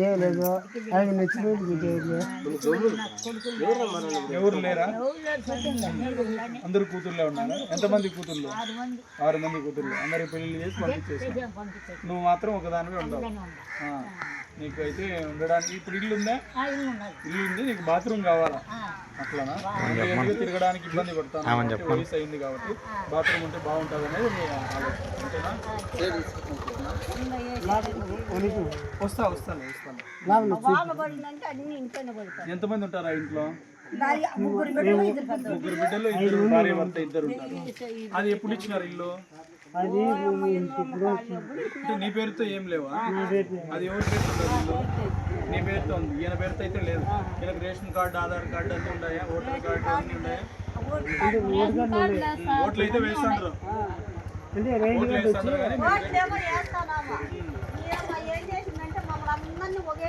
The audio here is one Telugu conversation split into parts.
ఏం లేదు అవి ఎవరు లేరా? అందరు కూతుర్లే ఉన్నారు? ఎంతమంది కూతుర్లు ఆరు మంది కూతుర్లు అందరి పెళ్ళి చేసి పంపించేసి నువ్వు మాత్రం ఒకదానివే ఉండవు. నీకు అయితే ఉండడానికి ఇప్పుడు ఇల్లు ఉందా? ఆ, ఇల్లు ఉంది నీకు బాత్రూమ్ కావాలా? అట్లానా? తిరగడానికి ఇబ్బంది పడతాను? వయసు అయింది కాబట్టి బాత్రూమ్ ఉంటే బాగుంటుంది అనేది నీ ఆలోచన వస్తా వస్తాను వస్తాను ఎంతమంది ఉంటారా ఇంట్లో? ముగ్గురు బిడ్డలు ఇద్దరు పెద్దలు ముగ్గురు బిడ్డలు ఇద్దరు భార్య భర్త ఇద్దరు ఉంటారు. అది ఎప్పుడు ఇచ్చినారు ఇల్లు? అది ఇప్పుడు అంటే నీ పేరుతో ఏం లేవా? అది ఎవరి పేరుతో నీ పేరుతో ఉంది. ఈయన పేరుతో అయితే లేదు. ఈయనకు రేషన్ కార్డు ఆధార్ కార్డు అన్నీ ఉన్నాయా? ఓటర్ కార్డు అన్నీ ఉన్నాయా? ఓట్లు అయితే వేస్తుంటారు అంటే మమ్మల్ని ఒకే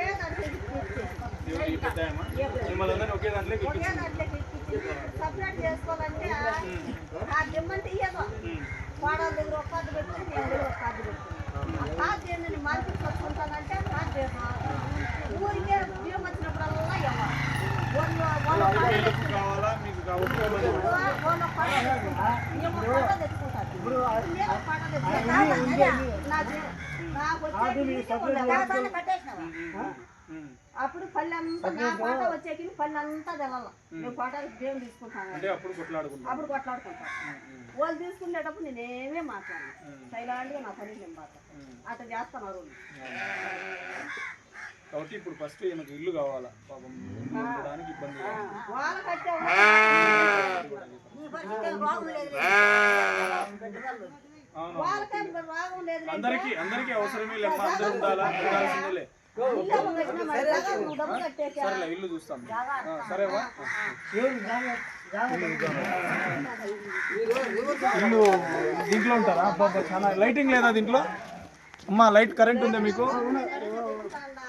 దాంట్లో సపరేట్ చేసుకోవాలంటే ఆ దిమ్మంటే ఇయ్యదు. కోడల దగ్గర ఒక కార్డు పెట్టుకుని నేను దగ్గర ఒక కార్డు పెట్టుకుని ఆ కార్డు ఏంటని మార్కెట్ వచ్చుకుంటానంటే కార్డు లేదు. ఊరికే బియ్యం వచ్చినప్పుడల్లా ఇవ్వాలి. నాకు వచ్చేది కట్టేసినావా? అప్పుడు పల్లె అంతా నా వచ్చేకి పల్లె అంతా తెలాల నేను పాట దేవుని తీసుకుంటాను అంటే అప్పుడు కొట్లాడుకుంటాం అప్పుడు కొట్లాడుకుంటాను వాళ్ళు తీసుకునేటప్పుడు నేనేమే మాట్లాడను. సైలెంట్గా నా పని నేను మాట్లాడతాను అట్లా చేస్తాను కాబట్టి ఇప్పుడు ఫస్ట్ ఈయనకు ఇల్లు కావాలా? పాపం ఇల్లు ఉండడానికి ఇబ్బంది లేదు. అందరికి అందరికి అవసరమే లేమ్మా అందరూ ఉండాలా? కట్టేసి సరేలే ఇల్లు చూస్తాం సరేవా ఇల్లు దీంట్లో ఉంటారా? అబ్బా చాలా లైటింగ్ లేదా దీంట్లో? అమ్మా లైట్ కరెంట్ ఉందా మీకు?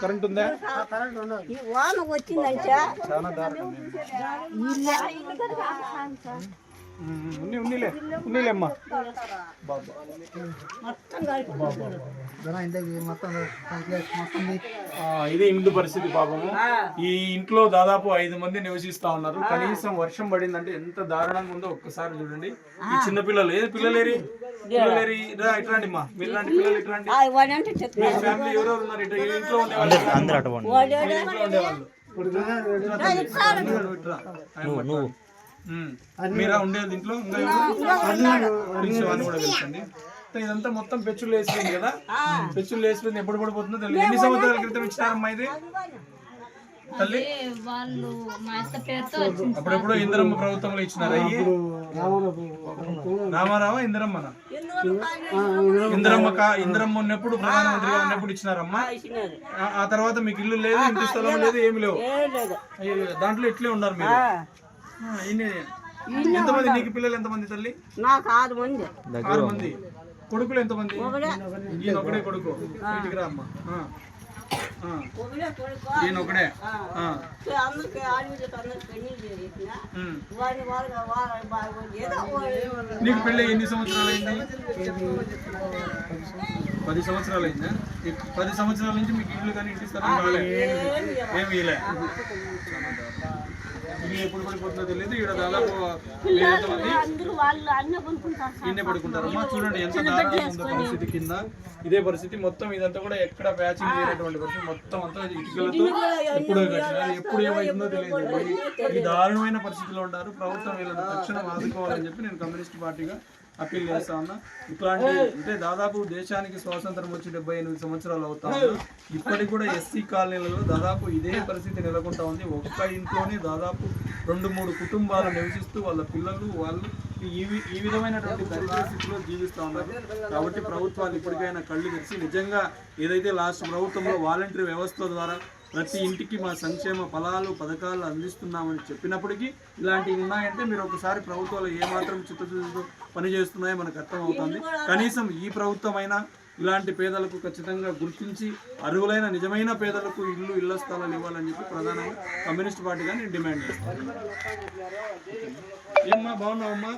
కరెంట్ ఉందా? వాన వచ్చిందంటే చాలా దారుణం. ఉన్ని ఉన్నిలే బాబా ఇదే ఇంటి పరిస్థితి పాపము. ఈ ఇంట్లో దాదాపు ఐదు మంది నివసిస్తా ఉన్నారు. కనీసం వర్షం పడిందంటే ఎంత దారుణంగా ఉందో ఒక్కసారి చూడండి. ఈ చిన్న పిల్లలు ఏది పిల్లలేరి? పిల్లలేరి రా ఇట్లాంటి? మా మీరు పిల్లలు ఇట్లాంటి మీ ఫ్యామిలీ ఎవరెవరు ఉన్నారు ఇట్లా ఈ ఇంట్లో ఉండేవాళ్ళు ఈ ఇంట్లో ఉండేవాళ్ళు మీరా ఉండేది ఇంట్లో కూడా ఇదంతా మొత్తం పెచ్చులు వేసిపోయింది కదా. పెచ్చులు వేసిపోయింది ఎప్పుడు పడిపోతుందో తెలియదు. ఎన్ని సంవత్సరాల క్రితం ఇచ్చినారమ్మా ఇది? తల్లి? వాళ్ళు మా అత్త పేరుతో వచ్చింది అప్పుడెప్పుడు ఇందిరమ్మ ప్రభుత్వంలో ఇచ్చినారా ఇయ్యి? రామారావా ఇందిరమ్మన? ఇందిరమ్మ ఇందిరమ్మ ఉన్నప్పుడు ప్రధానమంత్రిగా ఉన్నప్పుడు ఇచ్చినారమ్మా? ఆ- తర్వాత మీకు ఇల్లు లేదు ఇంటి స్థలం లేదు ఏమి లేవు. అయ్యో, దాంట్లో ఇట్లే ఉన్నారు మీరు. ఎంతమంది? నీకు పిల్లలు ఎంతమంది తల్లి? నాకు ఆరు మంది. ఆరు మంది. కొడుకులు ఎంతమంది? ఈయన ఒకడే కొడుకు. ఇంటికి రా అమ్మా. ఈయన ఒకడే. నీకు పెళ్ళి ఎన్ని సంవత్సరాలు అయింది? పది సంవత్సరాలు. అయిందా? ఈ పది సంవత్సరాల నుంచి మీకు ఇల్లు కానీ ఇంటి స్థలం ఏమి ఇలే ఇల్లు ఎప్పుడు పడిపోతుందో తెలియదు. ఇక్కడ దాదాపు. ఇన్నే పడుకుంటారమ్మా? చూడండి ఎంత దారుణంగా ఉందో పరిస్థితి కింద. ఇదే పరిస్థితి మొత్తం ఇదంతా కూడా ఎక్కడ ప్యాచింగ్ చేయనటువంటి పరిస్థితి. మొత్తం అంతా ఇటుకలతో ఎప్పుడు కట్టినారు ఎప్పుడు ఏమైందో తెలియదు. ఈ- ఈ దారుణమైన పరిస్థితిలో ఉంటారు ప్రభుత్వం వీళ్ళని తక్షణం ఆదుకోవాలని చెప్పి నేను కమ్యూనిస్ట్ పార్టీగా అప్పీల్ చేస్తా ఉన్నా ఇట్లాంటి అంటే దాదాపు దేశానికి స్వాతంత్రం వచ్చి డెబ్బై ఎనిమిది సంవత్సరాలు అవుతా ఇప్పటికి కూడా ఎస్సీ కాలనీలలో దాదాపు ఇదే పరిస్థితి నెలకొంటా ఉంది. ఒక్క ఇంట్లోనే దాదాపు రెండు మూడు కుటుంబాలు నివసిస్తూ వాళ్ళ పిల్లలు వాళ్ళు ఈ వి- ఈ విధమైనటువంటి పరిస్థితిలో జీవిస్తూ ఉన్నారు. కాబట్టి ప్రభుత్వాలు ఇప్పటికైనా కళ్ళు తెరిచి నిజంగా ఏదైతే లాస్ట్ ప్రభుత్వంలో వాలంటరీ వ్యవస్థ ద్వారా ప్రతి ఇంటికి మా సంక్షేమ ఫలాలు పథకాలు అందిస్తున్నామని చెప్పినప్పటికీ ఇలాంటివి ఉన్నాయంటే మీరు ఒకసారి ప్రభుత్వాలు ఏమాత్రం చిత్తశుద్ధితో పనిచేస్తున్నాయో మనకు అర్థమవుతుంది. కనీసం ఈ ప్రభుత్వమైనా ఇలాంటి పేదలకు ఖచ్చితంగా గుర్తించి అర్హులైన నిజమైన పేదలకు ఇల్లు ఇళ్ళ స్థలాలు ఇవ్వాలని చెప్పి ప్రధానంగా కమ్యూనిస్ట్ పార్టీగా నేను డిమాండ్ చేస్తాను ఏమ్మా బాగున్నావమ్మా?